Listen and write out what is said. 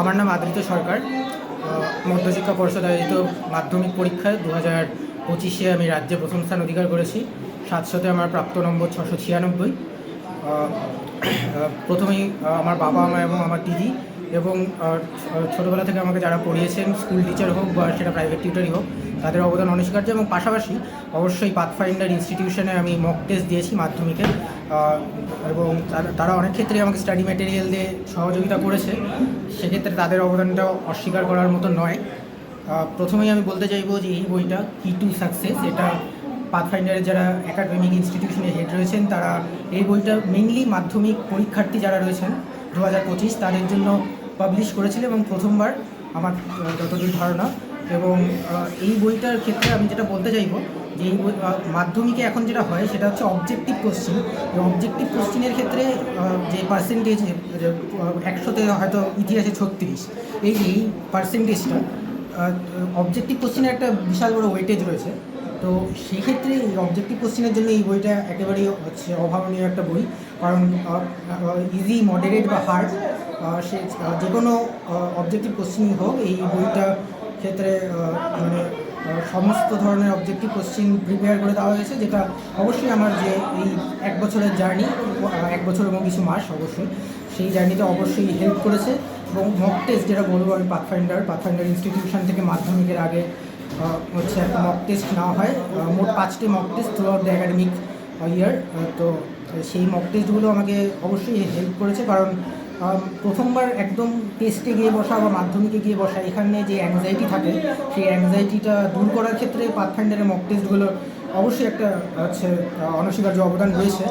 আমার নাম আদৃত সরকার। মধ্যশিক্ষা পর্ষদ আয়োজিত মাধ্যমিক পরীক্ষায় দু হাজার পঁচিশে আমি রাজ্যে প্রথম স্থান অধিকার করেছি। সাতশোতে আমার প্রাপ্ত নম্বর ছশো ছিয়ানব্বই। প্রথমেই আমার বাবা মা এবং আমার দিদি এবং ছোটোবেলা থেকে আমাকে যারা পড়িয়েছেন স্কুল টিচার হোক বা সেটা প্রাইভেট টিউটারই হোক, তাদের অবদান অনস্বীকার্য এবং পাশাপাশি অবশ্যই পাথফাইন্ডার ইনস্টিটিউশনে আমি মক টেস্ট দিয়েছি মাধ্যমিকে এবং তারা- অনেক ক্ষেত্রে আমাকে স্টাডি ম্যাটেরিয়াল দিয়ে সহযোগিতা করেছে। সেক্ষেত্রে তাদের অবদানটাও অস্বীকার করার মতো নয়। প্রথমেই আমি বলতে চাইব যে এই বইটা কি টু সাকসেস এটা পাথফাইন্ডারের যারা একাডেমিক ইনস্টিটিউশনের হেড রয়েছেন, তারা এই বইটা মেনলি মাধ্যমিক পরীক্ষার্থী যারা রয়েছেন, দু হাজার পঁচিশ, তাদের জন্য পাবলিশ করেছিল এবং প্রথমবার আমার যতদূর ধারণা। এবং এই বইটার ক্ষেত্রে আমি যেটা বলতে চাইব যে এই মাধ্যমিকে এখন যেটা হয় সেটা হচ্ছে অবজেক্টিভ কোশ্চিন এই অবজেক্টিভ কোশ্চিনের ক্ষেত্রে যে পার্সেন্টেজ একশোতে হয়তো ইতিহাসে ছত্রিশ, এই এই পার্সেন্টেজটা অবজেক্টিভ কোশ্চিনের একটা বিশাল বড় ওয়েটেজ রয়েছে। তো সেক্ষেত্রে এই অবজেক্টিভ কোশ্চেনের জন্য এই বইটা একেবারেই হচ্ছে অভাবনীয় একটা বই। কারণ ইজি মডারেট বা হার্ড সে যে কোনো অবজেক্টিভ কোশ্চেনই হোক, এই বইটা ক্ষেত্রে মানে সমস্ত ধরনের অবজেক্টিভ কোশ্চেন প্রিপেয়ার করে দেওয়া হয়েছে, যেটা অবশ্যই আমার যে এই এক বছরের জার্নি এক বছর এবং কিছু মাস অবশ্যই, সেই জার্নিতে অবশ্যই হেল্প করেছে এবং মক টেস্ট যেটা বলব আমি পাথফাইন্ডার পাথফাইন্ডার ইনস্টিটিউশন থেকে মাধ্যমিকের আগে হচ্ছে একটা মক টেস্ট নেওয়া হয় মোট পাঁচটি mock test throughout the academic year তো, সেই মক টেস্টগুলো আমাকে অবশ্যই হেল্প করেছে, কারণ প্রথমবার একদম টেস্টে গিয়ে বসা বা মাধ্যমিকে গিয়ে বসা, এখানে যে অ্যাংজাইটি থাকে, সেই অ্যাংজাইটিটা দূর করার ক্ষেত্রে পাথফাইন্ডারের মক টেস্টগুলোর অবশ্যই একটা, হচ্ছে, অনস্বীকার্য অবদান রয়েছে।